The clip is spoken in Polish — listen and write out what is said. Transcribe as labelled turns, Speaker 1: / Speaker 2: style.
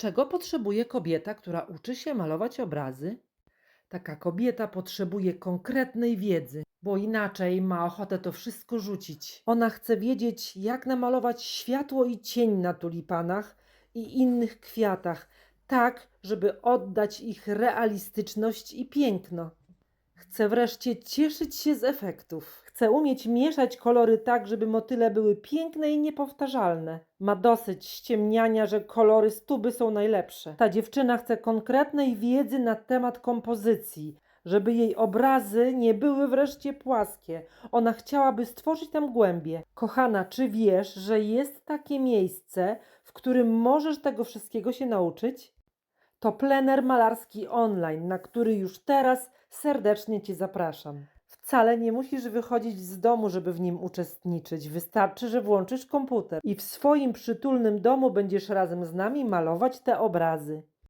Speaker 1: Czego potrzebuje kobieta, która uczy się malować obrazy? Taka kobieta potrzebuje konkretnej wiedzy, bo inaczej ma ochotę to wszystko rzucić. Ona chce wiedzieć, jak namalować światło i cień na tulipanach i innych kwiatach, tak, żeby oddać ich realistyczność i piękno. Chce wreszcie cieszyć się z efektów. Chce umieć mieszać kolory tak, żeby motyle były piękne i niepowtarzalne. Ma dosyć ściemniania, że kolory z tuby są najlepsze. Ta dziewczyna chce konkretnej wiedzy na temat kompozycji, żeby jej obrazy nie były wreszcie płaskie. Ona chciałaby stworzyć tam głębie. Kochana, czy wiesz, że jest takie miejsce, w którym możesz tego wszystkiego się nauczyć? To plener malarski online, na który już teraz serdecznie Cię zapraszam. Wcale nie musisz wychodzić z domu, żeby w nim uczestniczyć. Wystarczy, że włączysz komputer i w swoim przytulnym domu będziesz razem z nami malować te obrazy.